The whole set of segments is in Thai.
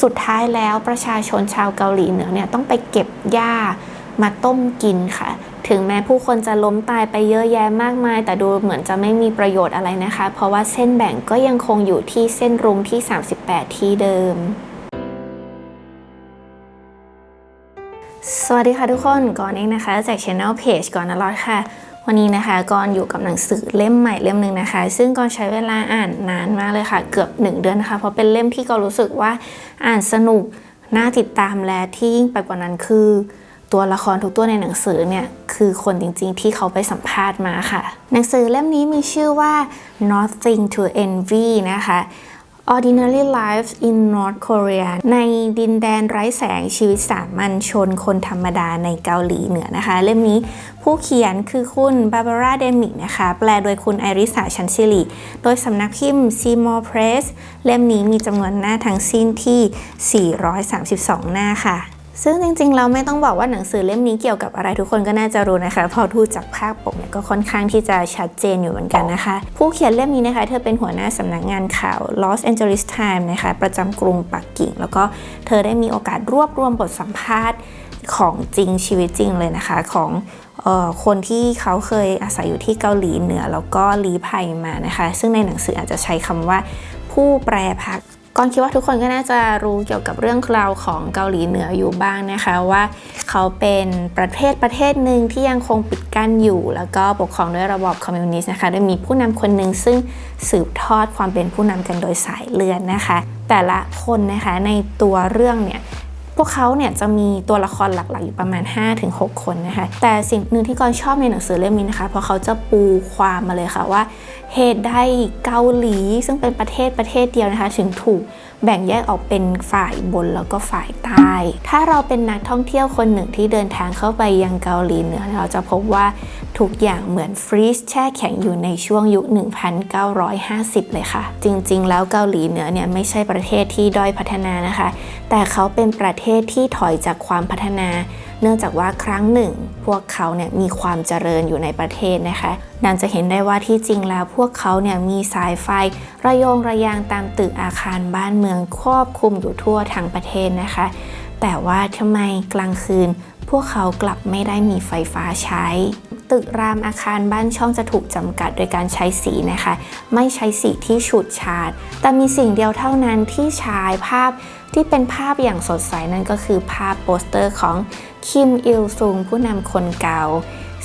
สุดท้ายแล้วประชาชนชาวเกาหลีเหนือเนี่ยต้องไปเก็บหญ้ามาต้มกินค่ะ ถึงแม้ผู้คนจะล้มตายไปเยอะแยะมากมาย แต่ดูเหมือนจะไม่มีประโยชน์อะไรนะคะ เพราะว่าเส้นแบ่งก็ยังคงอยู่ที่เส้นรุ้งที่ 38 ที่เดิมสวัสดีค่ะทุกคนก่อนเองนะคะจาก Channel Page ก่อนนะรอดค่ะ วันนี้นะคะกอนอยู่กับหนังสือเล่มใหม่เล่มหนึ่งนะคะ ซึ่งกอนใช้เวลาอ่านนานมากเลยค่ะ เกือบ 1 เดือนนะคะ เพราะเป็นเล่มที่ก็รู้สึกว่าอ่านสนุกน่าติดตามและที่ยิ่งไปกว่านั้นคือ ตัวละครทุกตัวในหนังสือเนี่ยคือคนจริงๆ ที่เขาไปสัมภาษณ์มาค่ะ หนังสือเล่มนี้มีชื่อว่า Nothing to Envy นะคะ Ordinary Lives in North Korea ในดินแดนไร้แสงชีวิตสามัญชนคนธรรมดาในเกาหลีเหนือนะคะ เล่มนี้ผู้เขียนคือคุณบาบาร่าเดมิกนะคะ แปลโดยคุณไอริสาชันซิลีโดยสำนักพิมพ์ Seymour Press เล่มนี้มีจำนวนหน้าทั้งสิ้นที่ 432 หน้าค่ะ ซึ่งจริงๆเราไม่ต้องบอกว่าหนังสือเล่มนี้เกี่ยวกับอะไรทุกคนก็น่าจะรู้นะคะ พอดูจากภาพปกเนี่ยก็ค่อนข้างที่จะชัดเจนอยู่เหมือนกันนะคะ ผู้เขียนเล่มนี้นะคะ เธอเป็นหัวหน้าสำนักงานข่าว Los Angeles Times นะคะ ประจำกรุงปักกิ่ง แล้วก็เธอได้มีโอกาสรวบรวมบทสัมภาษณ์ของจริงชีวิตจริงเลยนะคะของคนที่เขาเคยอาศัยอยู่ที่เกาหลีเหนือแล้วก็ลี้ภัยมานะคะ ซึ่งในหนังสืออาจจะใช้คำว่าผู้แปรพัก ก่อนคิดว่าทุกคนก็น่าจะรู้เกี่ยวกับเรื่องราวของเกาหลีเหนืออยู่บ้างนะคะว่าเขาเป็นประเทศประเทศหนึ่งที่ยังคงปิดกั้นอยู่ แล้วก็ปกครองด้วยระบอบคอมมิวนิสต์นะคะโดยมีผู้นำคนหนึ่งซึ่งสืบทอดความเป็นผู้นำกันโดยสายเลือดนะคะ แต่ละคนนะคะในตัวเรื่องเนี่ย พวกเขาเนี่ยจะมีตัวละครหลักๆอยู่ประมาณ 5-6 คนนะคะ แต่สิ่งหนึ่งที่กอนชอบในหนังสือเล่มนี้นะคะ เพราะเขาจะปูความมาเลยค่ะว่าเหตุใดเกาหลี ซึ่งเป็นประเทศประเทศเดียวนะคะ ถึงถูกแบ่งแยกออกเป็นฝ่ายบนแล้วก็ฝ่ายใต้ ถ้าเราเป็นนักท่องเที่ยวคนหนึ่งที่เดินทางเข้าไปยังเกาหลีเหนือเราจะพบว่า ทุกอย่างเหมือนฟรีซแช่แข็งอยู่ในช่วงยุค 1950 เลยค่ะ จริงๆ แล้วเกาหลีเหนือเนี่ยไม่ใช่ประเทศที่ด้อยพัฒนานะคะ แต่เขาเป็นประเทศที่ถอยจากความพัฒนา เนื่องจากว่าครั้งหนึ่ง พวกเขาเนี่ยมีความเจริญอยู่ในประเทศนะคะดังจะเห็นได้ว่าที่จริงแล้วพวกเขาเนี่ยมีสายไฟ ระยงระยางตามตึกอาคารบ้านเมืองครอบคลุมอยู่ทั่วทั้งประเทศนะคะ แต่ว่าทำไมกลางคืน พวกเขากลับไม่ได้มีไฟฟ้าใช้ ตึกรามอาคารบ้านช่องจะถูกจำกัดโดยการใช้สีนะคะ ไม่ใช้สีที่ฉูดฉาด แต่มีสิ่งเดียวเท่านั้นที่ฉายภาพที่เป็นภาพอย่างสดใสนั่นก็คือภาพโปสเตอร์ของคิมอิลซุงผู้นำคนเก่า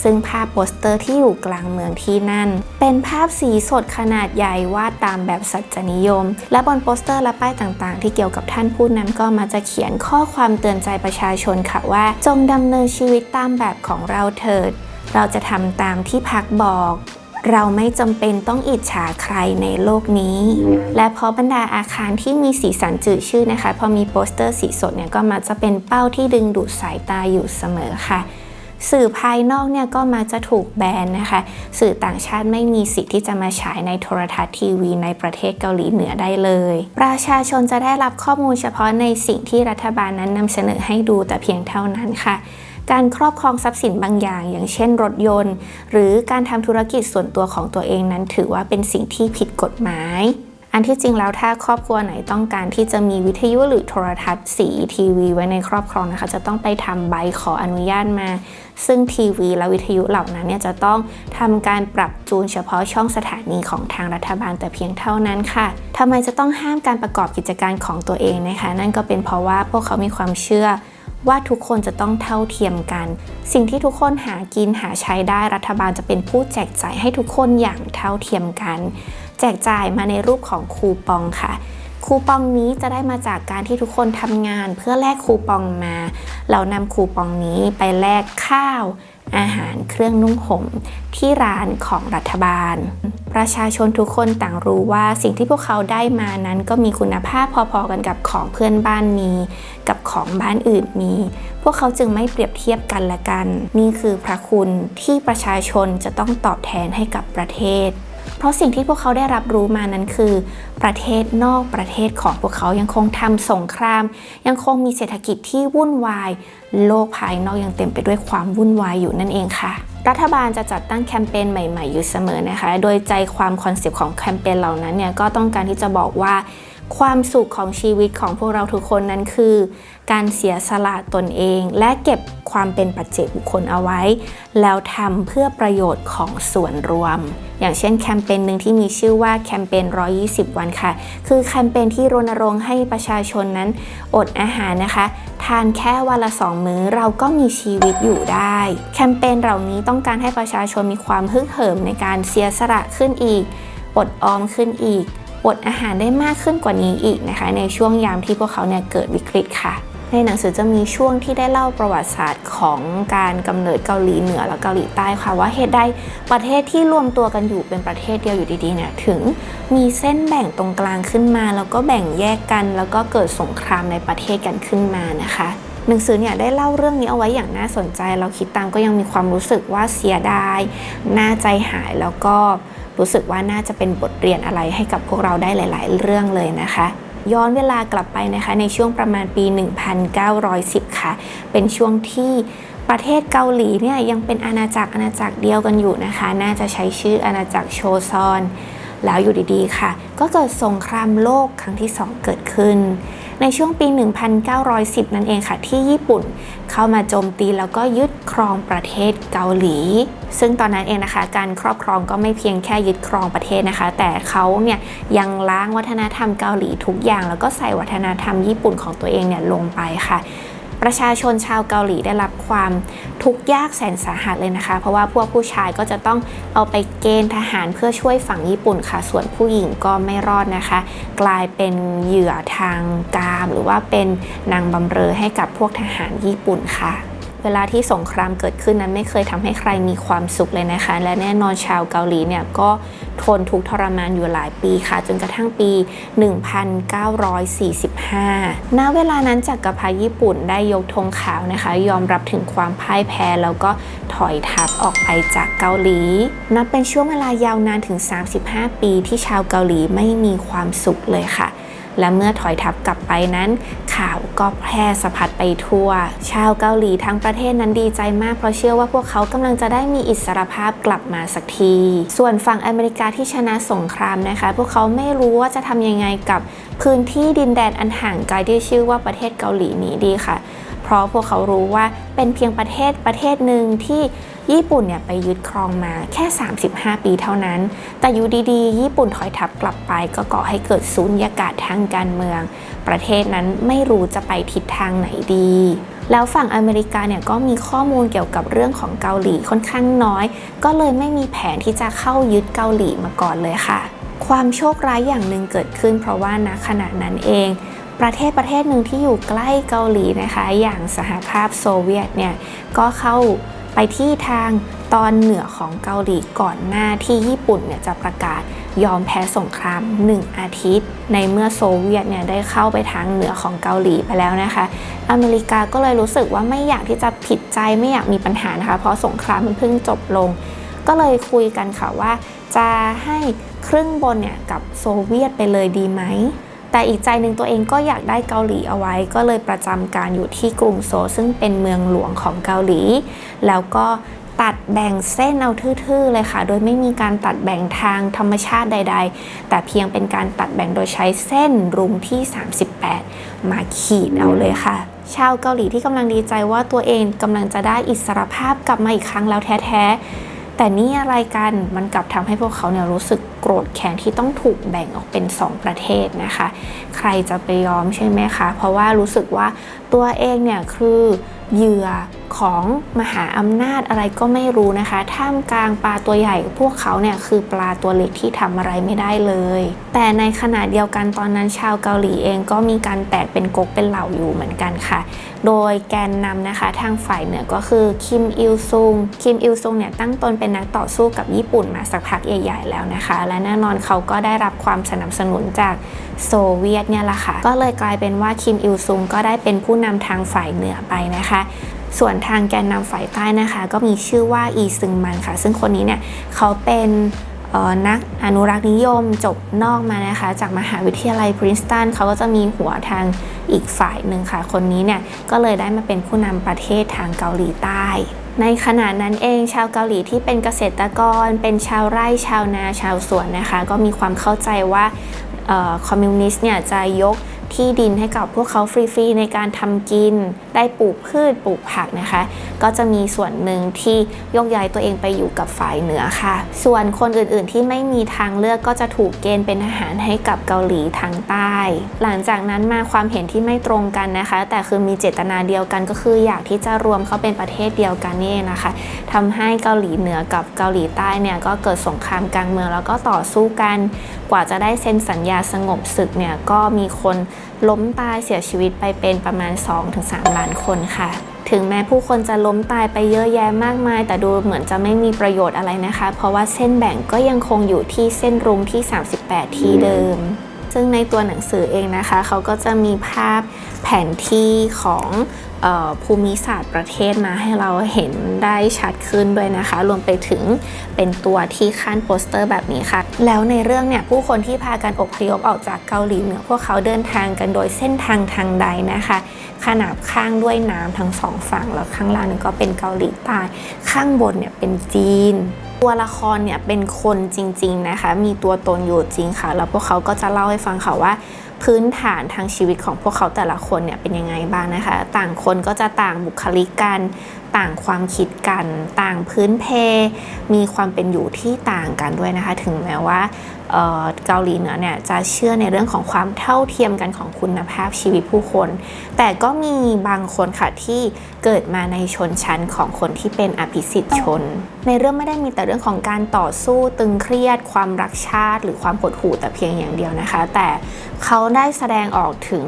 ซึ่งภาพโปสเตอร์ที่อยู่กลางเมืองที่นั่น เป็นภาพสีสดขนาดใหญ่วาดตามแบบสัจนิยม และบนโปสเตอร์และป้ายต่างๆ ที่เกี่ยวกับท่านผู้นำก็มาจะเขียนข้อความเตือนใจประชาชนค่ะว่า จงดำเนินชีวิตตามแบบของเราเถิด เราจะทำตามที่พักบอก เราไม่จำเป็นต้องอิจฉาใครในโลกนี้ และเพราะบรรดาอาคารที่มีสีสันจืดชื่อนะคะ พอมีโปสเตอร์สีสดเนี่ยก็มักจะเป็นเป้าที่ดึงดูดสายตาอยู่เสมอค่ะสื่อภายนอกเนี่ยก็มักจะถูกแบนนะคะ สื่อต่างชาติไม่มีสิทธิ์ที่จะมาฉายในโทรทัศน์ทีวีในประเทศเกาหลีเหนือได้เลย ประชาชนจะได้รับข้อมูลเฉพาะในสิ่งที่รัฐบาลนั้นนำเสนอให้ดูแต่เพียงเท่านั้นค่ะ การครอบครองทรัพย์สินบางอย่าง อย่างเช่น รถยนต์ หรือการทำธุรกิจส่วนตัวของตัวเองนั้น ถือว่าเป็นสิ่งที่ผิดกฎหมาย อันที่จริงแล้วถ้าครอบครัวไหนต้องการที่จะมีวิทยุหรือโทรทัศน์สีทีวีไว้ในครอบครองนะคะ จะต้องไปทำใบขออนุญาตมา ซึ่งทีวีและวิทยุเหล่านั้นเนี่ยจะต้องทำการปรับจูนเฉพาะช่องสถานีของทางรัฐบาลแต่เพียงเท่านั้นค่ะทำไมจะต้องห้ามการประกอบกิจการของตัวเองนะคะ นั่นก็เป็นเพราะว่าพวกเขามีความเชื่อ ว่าทุกคนจะต้องเท่าเทียมกัน สิ่งที่ทุกคนหากินหาใช้ได้รัฐบาลจะเป็นผู้แจกจ่ายให้ทุกคนอย่างเท่าเทียมกัน แจกจ่ายมาในรูปของคูปองค่ะ คูปองนี้จะได้มาจากการที่ทุกคนทำงานเพื่อแลกคูปองมา เรานำคูปองนี้ไปแลกข้าว อาหารเครื่องนุ่งห่มที่ร้านของรัฐบาล ประชาชนทุกคนต่างรู้ว่าสิ่งที่พวกเขาได้มานั้นก็มีคุณภาพพอๆกันกับของเพื่อนบ้านมี กับของบ้านอื่นมี พวกเขาจึงไม่เปรียบเทียบกันละกัน นี่คือพระคุณที่ประชาชนจะต้องตอบแทนให้กับประเทศ เพราะสิ่งที่พวกเขาได้รับรู้มานั้นคือ ประเทศนอกประเทศของพวกเขายังคงทำสงคราม ยังคงมีเศรษฐกิจที่วุ่นวาย โลกภายนอกยังเต็มไปด้วยความวุ่นวายอยู่นั่นเองค่ะ รัฐบาลจะจัดตั้งแคมเปญใหม่ๆอยู่เสมอนะคะ โดยใจความคอนเซปต์ของแคมเปญเหล่านั้นเนี่ยก็ต้องการที่จะบอกว่า ความสุขของชีวิตของพวกเราทุกคนนั้นคือ การเสียสละตนเอง และเก็บความเป็นปัจเจกบุคคลเอาไว้ แล้วทำเพื่อประโยชน์ของส่วนรวม อย่างเช่นแคมเปญหนึ่งที่มีชื่อว่าแคมเปญ 120 วันค่ะ คือแคมเปญที่รณรงค์ให้ประชาชนนั้นอดอาหารนะคะ ทานแค่วันละสองมื้อเราก็มีชีวิตอยู่ได้ แคมเปญเหล่านี้ต้องการให้ประชาชนมีความฮึกเหิมในการเสียสละขึ้นอีก อดออมขึ้นอีก อดอาหารได้มากขึ้นกว่านี้อีกนะคะ ในช่วงยามที่พวกเขาเนี่ยเกิดวิกฤตค่ะ ในหนังสือจะมีช่วงที่ได้เล่าประวัติศาสตร์ของการกำเนิดเกาหลีเหนือและเกาหลีใต้ค่ะว่าเหตุใดประเทศที่รวมตัวกันอยู่เป็นประเทศเดียวอยู่ดีๆเนี่ยถึงมีเส้นแบ่งตรงกลางขึ้นมา แล้วก็แบ่งแยกกัน แล้วก็เกิดสงครามในประเทศกันขึ้นมานะคะหนังสือเนี่ยได้เล่าเรื่องนี้เอาไว้อย่างน่าสนใจ เราคิดตามก็ยังมีความรู้สึกว่าเสียดาย น่าใจหายแล้วก็ รู้สึกว่าน่าจะเป็นบทเรียนอะไรให้กับพวกเราได้หลาย ๆ เรื่องเลยนะคะย้อนเวลากลับไปนะคะในช่วงประมาณปี 1910 ค่ะ เป็นช่วงที่ประเทศเกาหลีเนี่ยยังเป็นอาณาจักรอาณาจักรเดียวกันอยู่นะคะ น่าจะใช้ชื่ออาณาจักรโชซอน แล้วอยู่ดีๆค่ะ ก็เกิดสงครามโลกครั้งที่ 2 เกิดขึ้น ในช่วงปี 1910 นั่นเองค่ะ ที่ญี่ปุ่นเข้ามาโจมตีแล้วก็ยึดครองประเทศเกาหลี ซึ่งตอนนั้นเองนะคะ การครอบครองก็ไม่เพียงแค่ยึดครองประเทศนะคะ แต่เขาเนี่ยยังล้างวัฒนธรรมเกาหลีทุกอย่าง แล้วก็ใส่วัฒนธรรมญี่ปุ่นของตัวเองเนี่ยลงไปค่ะ ประชาชนชาวเกาหลีได้รับ ความทุกข์ยากแสนสาหัสเลยนะคะ เพราะว่าพวกผู้ชายก็จะต้องเอาไปเกณฑ์ทหารเพื่อช่วยฝั่งญี่ปุ่นค่ะ ส่วนผู้หญิงก็ไม่รอดนะคะ กลายเป็นเหยื่อทางกาม หรือว่าเป็นนางบำเรอให้กับพวกทหารญี่ปุ่นค่ะ เวลาที่สงครามเกิดขึ้นนั้นไม่เคยทำให้ใครมีความสุขเลยนะคะ และแน่นอนชาวเกาหลีเนี่ยก็ทนทุกทรมานอยู่หลายปีค่ะ จนกระทั่งปี 1945 ณ เวลานั้นจักรพรรดิญี่ปุ่นได้ยกธงขาวนะคะ ยอมรับถึงความพ่ายแพ้แล้วก็ถอยทัพออกไปจากเกาหลี นับเป็นช่วงเวลายาวนานถึง 35 ปีที่ชาวเกาหลีไม่มีความสุขเลยค่ะ และเมื่อถอยทัพกลับไปนั้น ข่าวก็แพร่สะพัดไปทั่ว ชาวเกาหลีทั้งประเทศนั้นดีใจมากเพราะเชื่อว่าพวกเขากำลังจะได้มีอิสรภาพกลับมาสักที ส่วนฝั่งอเมริกาที่ชนะสงครามนะคะ พวกเขาไม่รู้ว่าจะทำยังไงกับพื้นที่ดินแดนอันห่างไกลที่ชื่อว่าประเทศเกาหลีนี้ดีค่ะ เพราะพวกเขารู้ว่าเป็นเพียงประเทศประเทศหนึ่งที่ ญี่ปุ่นเนี่ยไปยึดครองมาแค่ 35 ปีเท่านั้น แต่อยู่ดีๆ ญี่ปุ่นถอยทัพกลับไป ก็ก่อให้เกิดสูญญากาศทางการเมือง ประเทศนั้นไม่รู้จะไปทิศทางไหนดี แล้วฝั่งอเมริกาเนี่ยก็มีข้อมูลเกี่ยวกับเรื่องของเกาหลีค่อนข้างน้อย ก็เลยไม่มีแผนที่จะเข้ายึดเกาหลีมาก่อนเลยค่ะ ความโชคร้ายอย่างหนึ่งเกิดขึ้น เพราะว่าณขณะนั้นเองประเทศประเทศหนึ่งที่อยู่ใกล้เกาหลีนะคะ อย่างสหภาพโซเวียตเนี่ยก็เข้า ไปที่ทางตอนเหนือของเกาหลีก่อนหน้าที่ญี่ปุ่นเนี่ยจะประกาศยอมแพ้สงคราม 1 อาทิตย์ ในเมื่อโซเวียตเนี่ยได้เข้าไปทางเหนือของเกาหลีไปแล้วนะคะ อเมริกาก็เลยรู้สึกว่าไม่อยากที่จะผิดใจไม่อยากมีปัญหานะคะ เพราะสงครามมันเพิ่งจบลง ก็เลยคุยกันค่ะว่า จะให้ครึ่งบนเนี่ยกับโซเวียตไปเลยดีไหม แต่อีกใจหนึ่งตัวเองก็อยากได้เกาหลีเอาไว้ ก็เลยประจำการอยู่ที่กรุงโซลซึ่งเป็นเมืองหลวงของเกาหลี แล้วก็ตัดแบ่งเส้นเอาทื่อๆเลยค่ะ โดยไม่มีการตัดแบ่งทางธรรมชาติใด ๆ แต่เพียงเป็นการตัดแบ่งโดยใช้เส้นรุงที่ 38 มาขีดเอาเลยค่ะ ชาวเกาหลีที่กำลังดีใจว่าตัวเองกำลังจะได้อิสรภาพกลับมาอีกครั้งแล้วแท้ๆ แต่นี่อะไรกันมันกลับทำให้พวกเขาเนี่ยรู้สึกโกรธแค้นที่ต้องถูกแบ่งออกเป็น 2 ประเทศนะคะ ใครจะไปยอมใช่ไหมคะ เพราะว่ารู้สึกว่าตัวเองเนี่ยคือเหยื่อ ของมหาอำนาจอะไรก็ไม่รู้นะคะ ท่ามกลางปลาตัวใหญ่พวกเขาเนี่ยคือปลาตัวเล็กที่ทำอะไรไม่ได้เลย แต่ในขณะเดียวกันตอนนั้นชาวเกาหลีเองก็มีการแตกเป็นก๊กเป็นเหล่าอยู่เหมือนกันค่ะ โดยแกนนำนะคะทางฝ่ายเหนือก็คือคิมอิลซุง คิมอิลซุงเนี่ยตั้งตนเป็นนักต่อสู้กับญี่ปุ่นมาสักพักใหญ่ๆแล้วนะคะ และแน่นอนเขาก็ได้รับความสนับสนุนจากโซเวียตเนี่ยแหละค่ะ ก็เลยกลายเป็นว่าคิมอิลซุงก็ได้เป็นผู้นำทางฝ่ายเหนือไปนะคะ ส่วนทางแกนนำฝ่ายใต้นะคะ ก็มีชื่อว่าอีซึงมันค่ะ ซึ่งคนนี้เนี่ยเขาเป็นนักอนุรักษ์นิยมจบนอกมานะคะ จากมหาวิทยาลัยพรินสตันเขาก็จะมีหัวทางอีกฝ่ายหนึ่งค่ะ คนนี้เนี่ยก็เลยได้มาเป็นผู้นำประเทศทางเกาหลีใต้ ในขณะนั้นเองชาวเกาหลีที่เป็นเกษตรกร เป็นชาวไร่ชาวนาชาวสวนนะคะ ก็มีความเข้าใจว่าคอมมิวนิสต์เนี่ยจะยก ที่ดินให้กับพวกเขาฟรีๆในการทำกิน ได้ปลูกพืชปลูกผักนะคะ ก็จะมีส่วนหนึ่งที่ยกย้ายตัวเองไปอยู่กับฝ่ายเหนือค่ะ ส่วนคนอื่นๆที่ไม่มีทางเลือกก็จะถูกเกณฑ์เป็นทหารให้กับเกาหลีทางใต้ หลังจากนั้นมาความเห็นที่ไม่ตรงกันนะคะ แต่คือมีเจตนาเดียวกันก็คืออยากที่จะรวมเขาเป็นประเทศเดียวกันนี่นะคะทำให้เกาหลีเหนือกับเกาหลีใต้เนี่ยก็เกิดสงครามกลางเมืองแล้วก็ต่อสู้กัน กว่าจะได้เซ็นสัญญาสงบศึกเนี่ยก็มีคน ล้มตายเสียชีวิตไปเป็นประมาณ 2-3 ล้านคนค่ะ ถึงแม้ผู้คนจะล้มตายไปเยอะแยะมากมาย แต่ดูเหมือนจะไม่มีประโยชน์อะไรนะคะ เพราะว่าเส้นแบ่งก็ยังคงอยู่ที่เส้นรุ้งที่ 38 ที่เดิม ซึ่งในตัวหนังสือเองนะคะ เขาก็จะมีภาพแผนที่ของ ภูมิศาสตร์ประเทศมาให้เราเห็นได้ชัดขึ้นด้วยนะคะ รวมไปถึงเป็นตัวที่ขั้นโปสเตอร์แบบนี้ค่ะ แล้วในเรื่องเนี่ยผู้คนที่พากันอพยพออกจากเกาหลีเหนือพวกเขาเดินทางกันโดยเส้นทางทางใดนะคะ ขนาบข้างด้วยน้ำทั้งสองฝั่งแล้วข้างล่างนี่ก็เป็นเกาหลีใต้ข้างบนเนี่ยเป็นจีนตัวละครเนี่ยเป็นคนจริง ๆนะคะ มีตัวตนอยู่จริงค่ะ แล้วพวกเขาก็จะเล่าให้ฟังค่ะว่า พื้นฐานทางชีวิตของพวกเขาแต่ละคนเนี่ยเป็นยังไงบ้างนะคะ ต่างคนก็จะต่างบุคลิกกัน ต่างความคิดกัน ต่างพื้นเพ มีความเป็นอยู่ที่ต่างกันด้วยนะคะ ถึงแม้ว่าเกาหลีเหนือเนี่ยจะเชื่อในเรื่องของความเท่าเทียมกันของคุณภาพชีวิตผู้คน แต่ก็มีบางคนค่ะที่เกิดมาในชนชั้นของคนที่เป็นอภิสิทธิชน ในเรื่องไม่ได้มีแต่เรื่องของการต่อสู้ตึงเครียด ความรักชาติ หรือความหดหู่แต่เพียงอย่างเดียวนะคะ แต่เขาได้แสดงออกถึง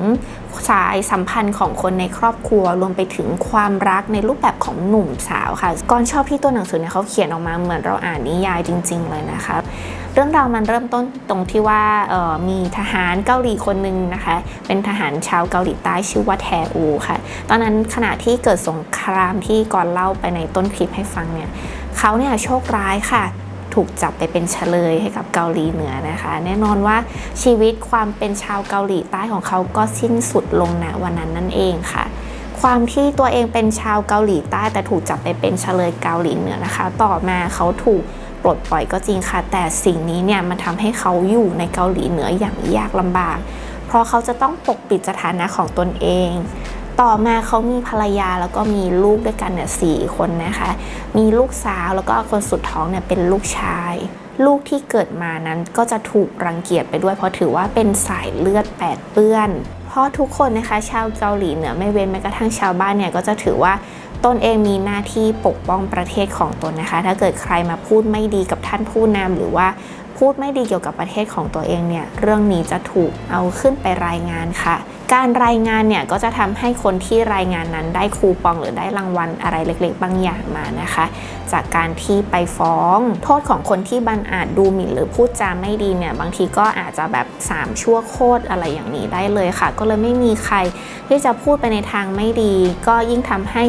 สายสัมพันธ์ของคนในครอบครัวรวมไปถึงความรักในรูปแบบของหนุ่มสาวค่ะก่อนชอบที่ตัวหนังสือเนี่ยเขาเขียนออกมาเหมือนเราอ่านนิยายจริง ๆ เลยนะคะเรื่องราวมันเริ่มต้นตรงที่ว่าออมีทหารเกาหลีคนหนึ่งนะคะ เป็นทหารชาวเกาหลีใต้ชื่อว่าแทอูค่ะ ตอนนั้นขณะที่เกิดสงครามที่ก่อนเล่าไปในต้นคลิปให้ฟังเนี่ยเขาเนี่ยโชคร้ายค่ะ ถูกจับไปเป็นเฉลยให้กับเกาหลีเหนือนะคะ แน่นอนว่าชีวิตความเป็นชาวเกาหลีใต้ของเขาก็สิ้นสุดลงณวันนั้นนั่นเองค่ะ ความที่ตัวเองเป็นชาวเกาหลีใต้ แต่ถูกจับไปเป็นเฉลยเกาหลีเหนือนะคะ ต่อมาเขาถูกปลดปล่อยก็จริงค่ะ แต่สิ่งนี้เนี่ยมันทำให้เขาอยู่ในเกาหลีเหนืออย่างยากลำบาก เพราะเขาจะต้องปกปิดสถานะของตนเอง ต่อมาเขามีภรรยาแล้วก็มีลูกด้วยกันเนี่ยสี่คนนะคะ มีลูกสาวแล้วก็คนสุดท้องเนี่ยเป็นลูกชาย ลูกที่เกิดมานั้นก็จะถูกรังเกียจไปด้วยเพราะถือว่าเป็นสายเลือดแปดเปื้อน เพราะทุกคนนะคะ ชาวเกาหลีเหนือไม่เว้นแม้กระทั่งชาวบ้านเนี่ยก็จะถือว่าตนเองมีหน้าที่ปกป้องประเทศของตนนะคะ ถ้าเกิดใครมาพูดไม่ดีกับท่านผู้นำหรือว่าพูดไม่ดีเกี่ยวกับประเทศของตัวเองเนี่ย เรื่องนี้จะถูกเอาขึ้นไปรายงานค่ะ การรายงานเนี่ยก็จะทำให้คนที่รายงานนั้นได้คูปองหรือได้รางวัลอะไรเล็ก ๆ บางอย่างมานะคะ จากการที่ไปฟ้องโทษของคนที่บันอาจดูหมิ่นหรือพูดจาไม่ดีเนี่ยบางทีก็อาจจะแบบ 3 ชั่วโคตรอะไรอย่างนี้ได้เลยค่ะ ก็เลยไม่มีใครที่จะพูดไปในทางไม่ดี ก็ยิ่งทำให้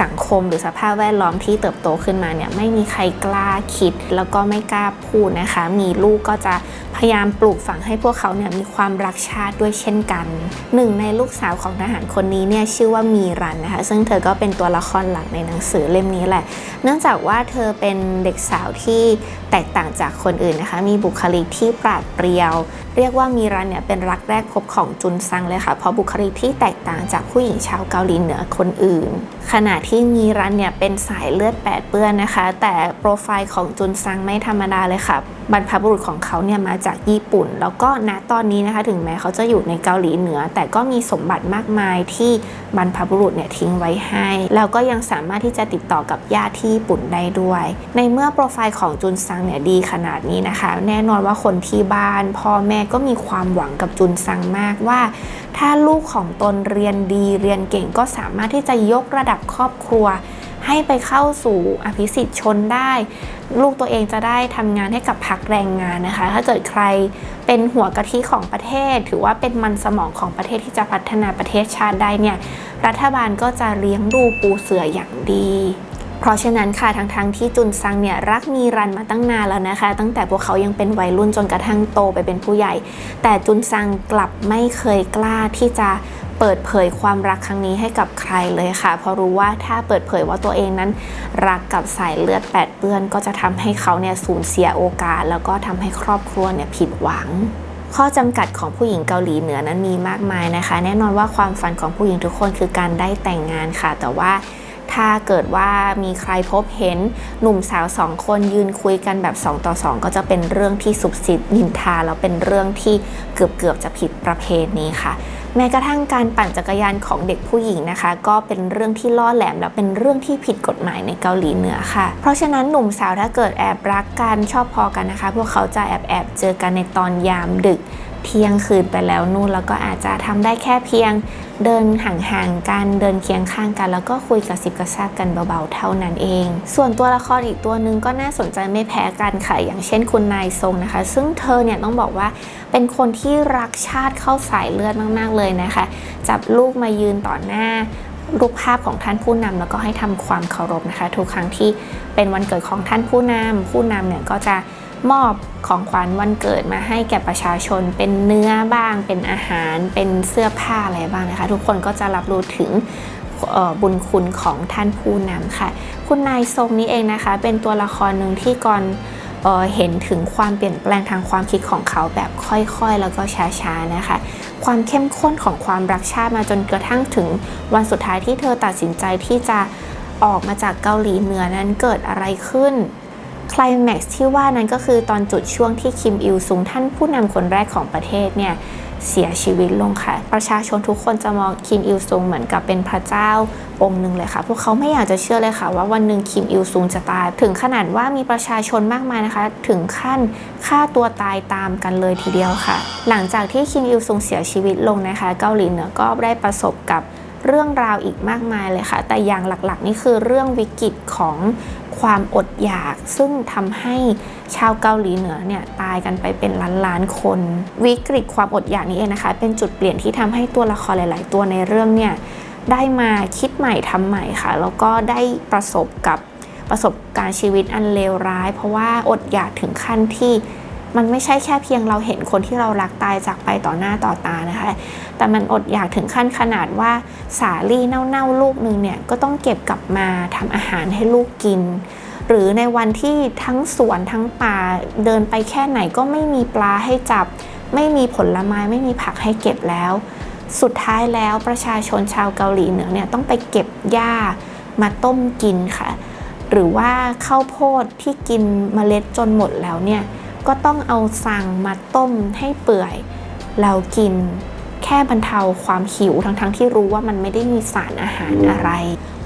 สังคมหรือสภาพแวดล้อมที่เติบโตขึ้นมาเนี่ยไม่มีใครกล้าคิดแล้วก็ไม่กล้าพูดนะคะ มีลูกก็จะพยายามปลูกฝังให้พวกเขาเนี่ยมีความรักชาติด้วยเช่นกันหนึ่งในลูกสาวของทหารคนนี้เนี่ยชื่อว่ามีรันนะคะ ซึ่งเธอก็เป็นตัวละครหลักในหนังสือเล่มนี้แหละ เนื่องจากว่าเธอเป็นเด็กสาวที่แตกต่างจากคนอื่นนะคะ มีบุคลิกที่ปราดเปรียว เรียกว่ามีรันเนี่ยเป็นรักแรกพบของจุนซังเลยค่ะ เพราะบุคลิกที่แตกต่างจากผู้หญิงชาวเกาหลีเหนือคนอื่น ขณะที่มีรันเนี่ยเป็นสายเลือดแปดเปื้อนนะคะ แต่โปรไฟล์ของจุนซังไม่ธรรมดาเลยค่ะ บรรพบุรุษของเขาเนี่ยมาจากญี่ปุ่น แล้วก็ณตอนนี้นะคะ ถึงแม้เขาจะอยู่ในเกาหลีเหนือ แต่ก็มีสมบัติมากมายที่บรรพบุรุษเนี่ยทิ้งไว้ให้ แล้วก็ยังสามารถที่จะติดต่อกับญาติที่ญี่ปุ่นได้ด้วย ในเมื่อโปรไฟล์ของจุนซังเนี่ยดีขนาดนี้นะคะ แน่นอนว่าคนที่บ้านพ่อแม่ก็มีความหวังกับจุนซังมากว่า ถ้าลูกของตนเรียนดีเรียนเก่งก็สามารถที่จะยกระดับครอบครัว ให้ไปเข้าสู่อภิสิทธิ์ชนได้ ลูกตัวเองจะได้ทำงานให้กับพักแรงงานนะคะ ถ้าเกิดใครเป็นหัวกะทิของประเทศ ถือว่าเป็นมันสมองของประเทศที่จะพัฒนาประเทศชาติได้เนี่ยรัฐบาลก็จะเลี้ยงดูปูเสืออย่างดี เพราะฉะนั้นค่ะทั้งๆที่จุนซังเนี่ยรักมีรันมาตั้งนานแล้วนะคะ ตั้งแต่พวกเขายังเป็นวัยรุ่นจนกระทั่งโตไปเป็นผู้ใหญ่ แต่จุนซังกลับไม่เคยกล้าที่จะเปิดเผยความรักครั้งนี้ให้กับใครเลยค่ะ เพราะรู้ว่าถ้าเปิดเผยว่าตัวเองนั้น รักกับสายเลือดแปดเปื้อน ก็จะทำให้เขาเนี่ยสูญเสียโอกาส แล้วก็ทำให้ครอบครัวเนี่ยผิดหวัง ข้อจำกัดของผู้หญิงเกาหลีเหนือนั้นมีมากมายนะคะ แน่นอนว่าความฝันของผู้หญิงทุกคนคือการได้แต่งงานค่ะ แต่ว่า ถ้าเกิดว่ามีใครพบเห็นหนุ่มสาวสองคนยืนคุยกันแบบ 2 ต่อ 2 ก็จะเป็นเรื่องที่สุบสิทธิ์นินทา แล้วเป็นเรื่องที่เกือบๆจะผิดประเพณีค่ะ แม้กระทั่งการปั่นจักรยานของเด็กผู้หญิงนะคะ ก็เป็นเรื่องที่ล่อแหลมและเป็นเรื่องที่ผิดกฎหมายในเกาหลีเหนือค่ะ เพราะฉะนั้นหนุ่มสาวถ้าเกิดแอบรักกันชอบพอกันนะคะ พวกเขาจะแอบแอบเจอกันในตอนยามดึก เที่ยงคืนไปแล้วนู่นแล้วก็อาจจะทำได้แค่เพียงเดินห่างๆกันเดินเคียงข้างกัน แล้วก็คุยกับสิบกระซาบกันเบาๆเท่านั้นเอง ส่วนตัวละครอีกตัวหนึ่งก็น่าสนใจไม่แพ้กันค่ะอย่างเช่นคุณนายทรงนะคะ ซึ่งเธอเนี่ยต้องบอกว่าเป็นคนที่รักชาติเข้าสายเลือดมากๆเลยนะคะ จับลูกมายืนต่อหน้ารูปภาพของท่านผู้นำแล้วก็ให้ทำความเคารพนะคะ ทุกครั้งที่เป็นวันเกิดของท่านผู้นำผู้นำเนี่ยก็จะ มอบของขวัญวันเกิดมาให้แก่ประชาชน เป็นเนื้อบ้าง เป็นอาหาร เป็นเสื้อผ้าอะไรบ้างนะคะ ทุกคนก็จะรับรู้ถึงเอ่อบุญคุณของท่านผู้นำค่ะ คุณนายทรงนี้เองนะคะ เป็นตัวละครหนึ่งที่ก่อนเอ่อเห็นถึงความเปลี่ยนแปลงทางความคิดของเขาแบบค่อยๆ แล้วก็ช้าๆนะคะ ความเข้มข้นของความรักชาติมาจนกระทั่งถึงวันสุดท้ายที่เธอตัดสินใจที่จะออกมาจากเกาหลีเหนือนั้นเกิดอะไรขึ้น คลายแม็กซ์ที่ว่านั้นก็คือตอนจุดช่วงที่คิมอิลซุงท่านผู้นำคนแรกของประเทศเนี่ยเสียชีวิตลงค่ะ ประชาชนทุกคนจะมองคิมอิลซุงเหมือนกับเป็นพระเจ้าองค์หนึ่งเลยค่ะ พวกเขาไม่อยากจะเชื่อเลยค่ะ ว่าวันหนึ่งคิมอิลซุงจะตาย ถึงขนาดว่ามีประชาชนมากมายนะคะ ถึงขั้นฆ่าตัวตายตามกันเลยทีเดียวค่ะ หลังจากที่คิมอิลซุงเสียชีวิตลงนะคะ เกาหลีเหนือก็ได้ประสบกับเรื่องราวอีกมากมายเลยค่ะ แต่อย่างหลักๆ นี่คือเรื่องวิกฤตของ ความอดอยาก ซึ่งทำให้ชาวเกาหลีเหนือเนี่ยตายกันไปเป็นล้านๆคน วิกฤตความอดอยากนี้เองนะคะ เป็นจุดเปลี่ยนที่ทำให้ตัวละครหลาย ๆ ตัวในเรื่องเนี่ยได้มาคิดใหม่ทำใหม่ค่ะ แล้วก็ได้ประสบกับประสบการณ์ชีวิตอันเลวร้าย เพราะว่าอดอยากถึงขั้นที่ มันไม่ใช่แค่เพียงเราเห็นคนที่เรารักตายจากไปต่อหน้าต่อตานะคะ แต่มันอดอยากถึงขั้นขนาดว่าสาลี่เน่าๆลูกหนึ่งเนี่ยก็ต้องเก็บกลับมาทำอาหารให้ลูกกิน หรือในวันที่ทั้งสวนทั้งป่าเดินไปแค่ไหนก็ไม่มีปลาให้จับ ไม่มีผลไม้ไม่มีผักให้เก็บแล้ว สุดท้ายแล้วประชาชนชาวเกาหลีเหนือเนี่ยต้องไปเก็บหญ้ามาต้มกินค่ะ หรือว่าข้าวโพดที่กินเมล็ดจนหมดแล้วเนี่ย ก็ต้องเอาสั่งมาต้มให้เปื่อยแล้วกินแค่บรรเทาความหิวทั้งๆที่รู้ว่ามันไม่ได้มีสารอาหารอะไร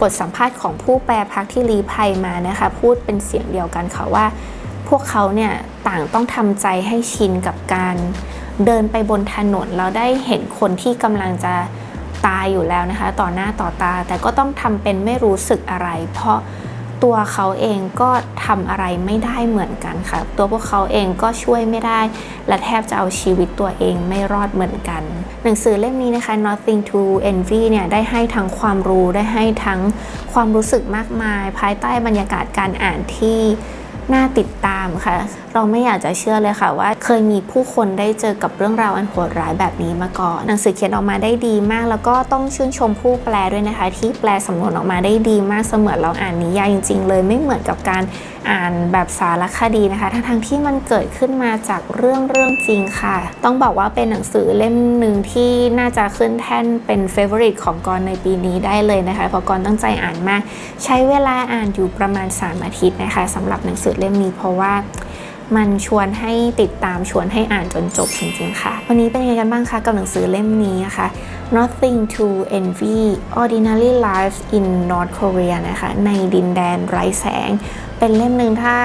บทสัมภาษณ์ของผู้แปลพักที่รีภัยมานะคะ พูดเป็นเสียงเดียวกันค่ะว่า พวกเขาเนี่ยต่างต้องทำใจให้ชินกับการเดินไปบนถนนแล้วได้เห็นคนที่กำลังจะตายอยู่แล้วนะคะ ต่อหน้าต่อตาแต่ก็ต้องทำเป็นไม่รู้สึกอะไร เพราะ ตัวเขาเองก็ทำอะไรไม่ได้เหมือนกันค่ะ ตัวพวกเขาเองก็ช่วยไม่ได้ และแทบจะเอาชีวิตตัวเองไม่รอดเหมือนกัน หนังสือเล่มนี้นะคะ Nothing to Envy เนี่ยได้ให้ทั้งความรู้ได้ให้ทั้งความรู้สึกมากมาย ภายใต้บรรยากาศการอ่านที่ น่าติดตามค่ะ เราไม่อยากจะเชื่อเลยค่ะว่าเคยมีผู้คนได้เจอกับเรื่องราวอันโหดร้ายแบบนี้มาก่อน หนังสือเขียนออกมาได้ดีมาก แล้วก็ต้องชื่นชมผู้แปลด้วยนะคะ ที่แปลสำนวนออกมาได้ดีมากเสมือนเราอ่านนิยายจริง ๆ เลยไม่เหมือนกับการ อ่านแบบสารคดีนะคะทั้งๆที่มันเกิดขึ้นมาจากเรื่องเรื่องจริงค่ะ ต้องบอกว่าเป็นหนังสือเล่มหนึ่งที่น่าจะขึ้นแท่นเป็นเฟเวอริตของกรในปีนี้ได้เลยนะคะเพราะกรตั้งใจอ่านมาก ใช้เวลาอ่านอยู่ประมาณ 3 อาทิตย์นะคะสำหรับหนังสือเล่มนี้เพราะว่ามันชวนให้ติดตามชวนให้อ่านจนจบจริงๆค่ะ วันนี้เป็นยังไงกันบ้างคะกับหนังสือเล่มนี้นะคะ Nothing to Envy Ordinary Lives in North Korea นะคะ ในดินแดนไร้แสง เป็นเล่มหนึ่งถ้า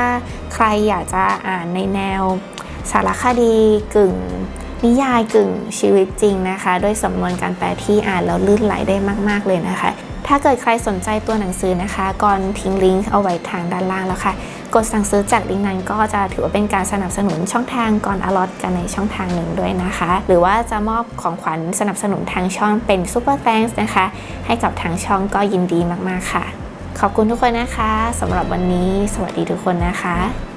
ใครอยากจะอ่านในแนวสารคดีกึ่งนิยายกึ่งชีวิตจริงนะคะ ด้วยสำนวนการแปลที่อ่านแล้วลื่นไหลได้มาก ๆ เลยนะคะ ถ้าเกิดใครสนใจตัวหนังสือนะคะก่อนทิ้งลิงก์เอาไว้ทางด้านล่างแล้วค่ะ กดสั่งซื้อจากลิงก์นั้นก็จะถือว่าเป็นการสนับสนุนช่องทางก่อนอลอตกันในช่องทางหนึ่งด้วยนะคะ หรือว่าจะมอบของขวัญสนับสนุนทางช่องเป็น Super Thanks นะคะ ให้กับทางช่องก็ยินดีมากๆค่ะ ขอบคุณทุกคนนะคะสำหรับวันนี้ สวัสดีทุกคนนะคะ